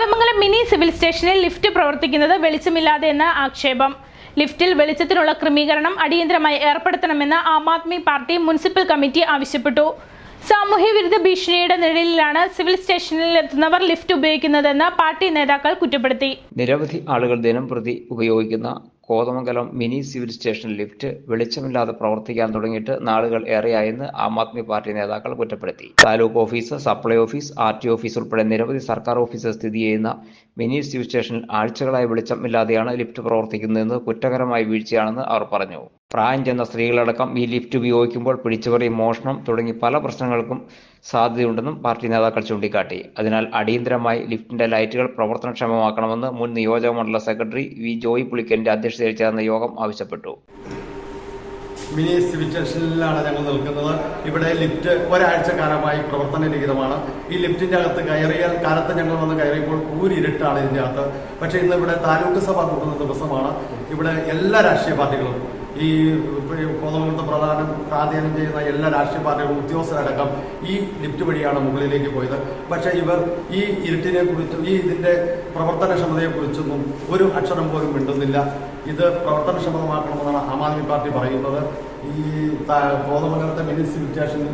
Kothamangalam mini civil സ്റ്റേഷനിൽ lift പ്രവർത്തിക്കുന്നത് വെളിച്ചമില്ലാതെ എന്ന ആക്ഷേപം. ലിഫ്റ്റിൽ വെളിച്ചത്തിനുള്ള ക്രമീകരണം അടിയന്തരമായി ഏർപ്പെടുത്തണമെന്ന് Aam Aadmi party municipal committee ആവശ്യപ്പെട്ടു. സാമൂഹ്യവിരുദ്ധ ഭീഷണിയുടെ നിഴലിലാണ് സിവിൽ സ്റ്റേഷനിൽ എത്തുന്നവർ ലിഫ്റ്റ് ഉപയോഗിക്കുന്നതെന്ന് പാർട്ടി നേതാക്കൾ കുറ്റപ്പെടുത്തി. നിരവധി ആളുകൾ ദിനം പ്രതി ഉപയോഗിക്കുന്ന Kothamangalam mini civil station lift വെളിച്ചമില്ലാതെ പ്രവർത്തിക്കാൻ തുടങ്ങിയിട്ട് നാളുകൾ ഏറെയായെന്ന് ആം ആദ്മി പാർട്ടി നേതാക്കൾ കുറ്റപ്പെടുത്തി. Taluk office supply office R T office ഉൾപ്പെടെ നിരവധി സർക്കാർ ഓഫീസ് സ്ഥിതി ചെയ്യുന്ന മിനി സിവിൽ സ്റ്റേഷനിൽ ആഴ്ചകളായി വെളിച്ചമില്ലാതെയാണ് ലിഫ്റ്റ് പ്രവർത്തിക്കുന്നതെന്ന് കുറ്റകരമായ വീഴ്ചയാണെന്ന് അവർ പറഞ്ഞു. പ്രായം ചെന്ന സ്ത്രീകളടക്കം ഈ ലിഫ്റ്റ് ഉപയോഗിക്കുമ്പോൾ പിടിച്ചുപറി മോഷണം തുടങ്ങി പല പ്രശ്നങ്ങൾക്കും സാധ്യതയുണ്ടെന്നും പാർട്ടി നേതാക്കൾ ചൂണ്ടിക്കാട്ടി. അതിനാൽ അടിയന്തരമായി ലിഫ്റ്റിന്റെ ലൈറ്റുകൾ പ്രവർത്തനക്ഷമമാക്കണമെന്ന് മുൻ നിയോജക മണ്ഡല സെക്രട്ടറി വി ജോയി പുളിക്കന്റെ അധ്യക്ഷതയിൽ ചേർന്ന യോഗം ആവശ്യപ്പെട്ടു. മിനി സിവിൽ സ്റ്റേഷനിലാണ് ഞങ്ങൾ നിൽക്കുന്നത്. ഇവിടെ ലിഫ്റ്റ് ഒരാഴ്ച കാലമായി പ്രവർത്തനരഹിതമാണ്. ഈ ലിഫ്റ്റിന്റെ അകത്ത് കയറിയ കാലത്ത് ഞങ്ങൾ വന്ന് കയറിയപ്പോൾ കൂരിരുട്ടാണ് ഇതിന്റെ അകത്ത്. പക്ഷേ ഇന്ന് ഇവിടെ താലൂക്ക് സഭ കൂട്ടുന്ന ദിവസമാണ്. ഇവിടെ എല്ലാ രാഷ്ട്രീയ പാർട്ടികളും ഈ കോതമംഗലത്ത് പ്രധാനം പ്രാധാന്യം ചെയ്യുന്ന എല്ലാ രാഷ്ട്രീയ പാർട്ടികളും ഉദ്യോഗസ്ഥരടക്കം ഈ ലിഫ്റ്റ് വഴിയാണ് മുകളിലേക്ക് പോയത്. പക്ഷേ ഇവർ ഈ ഇരുട്ടിനെ കുറിച്ചും ഈ ഇതിന്റെ പ്രവർത്തനക്ഷമതയെക്കുറിച്ചൊന്നും ഒരു അക്ഷരം പോലും മിണ്ടുന്നില്ല. ഇത് പ്രവർത്തനക്ഷമതമാക്കണമെന്നാണ് ആം ആദ്മി പാർട്ടി പറയുന്നത്. ഈ കോതമംഗലത്തെ മിനിസിറ്റേഷനിൽ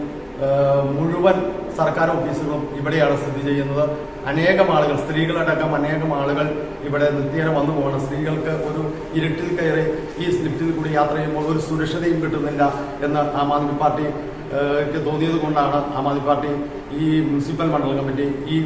മുഴുവൻ സർക്കാർ ഓഫീസുകളും ഇവിടെയാണ് സ്ഥിതി ചെയ്യുന്നത്. അനേകം ആളുകൾ സ്ത്രീകളടക്കം അനേകം ആളുകൾ ഇവിടെ നിത്യേന വന്നു പോകണം. സ്ത്രീകൾക്ക് ഒരു ഇരുട്ടിൽ കയറി ഈ ലിഫ്റ്റിൽ കൂടി യാത്ര ചെയ്യുമ്പോൾ ഒരു സുരക്ഷിതയും കിട്ടുന്നില്ല എന്ന് ആം ആദ്മി പാർട്ടി തോന്നിയത് കൊണ്ടാണ് ആം ആദ്മി പാർട്ടി ഈ മുനിസിപ്പൽ മണ്ഡലം കമ്മിറ്റി ഈ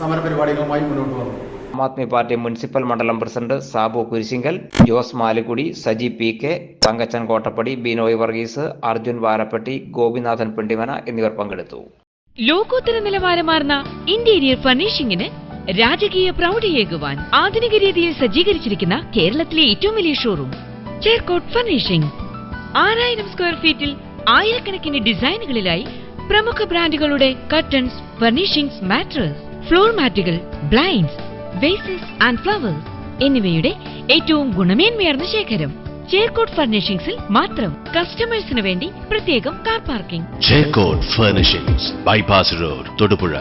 സമരപരിപാടികളുമായി മുന്നോട്ട് വന്നത്. ആദ്മി പാർട്ടി മുനിസിപ്പൽ മണ്ഡലം president Sabu Kurisinkal Jose Malikkudi Saji P K Thankachan Kottappady Binoy Varghese Arjun Varappetty Gopinathan Pindimana എന്നിവർ പങ്കെടുത്തു. ലോകോത്തര നിലവാരമാർന്ന ഇന്റീരിയർ ഫർണിഷിംഗിന് രാജകീയ പ്രൗഢിയേകുവാൻ ആധുനിക രീതിയിൽ സജ്ജീകരിച്ചിരിക്കുന്ന കേരളത്തിലെ ഏറ്റവും വലിയ ഷോറൂം ചേർക്കോട്ട് ഫർണിഷിംഗ്. ആറായിരം സ്ക്വയർ ഫീറ്റിൽ ആയിരക്കണക്കിന് ഡിസൈനുകളിലായി പ്രമുഖ ബ്രാൻഡുകളുടെ കർട്ടൻസ് ഫർണിഷിംഗ്സ് മാട്രസ് ഫ്ലോർ മാറ്റുകൾ ബ്ലൈൻഡ്സ് വേസസ് ആൻഡ് ഫ്ലവേഴ്സ് എന്നിവയുടെ ഏറ്റവും ഗുണമേന്മയാർന്ന ശേഖരം. ചേർക്കോട്ട് ഫർണിഷിംഗ്സിൽ മാത്രം കസ്റ്റമേഴ്സിന് വേണ്ടി പ്രത്യേകം car parking Cherkott furnishings bypass road Thodupuzha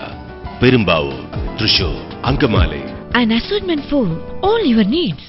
Perumbavoor Thrissur Angamaly. An assortment for all your needs.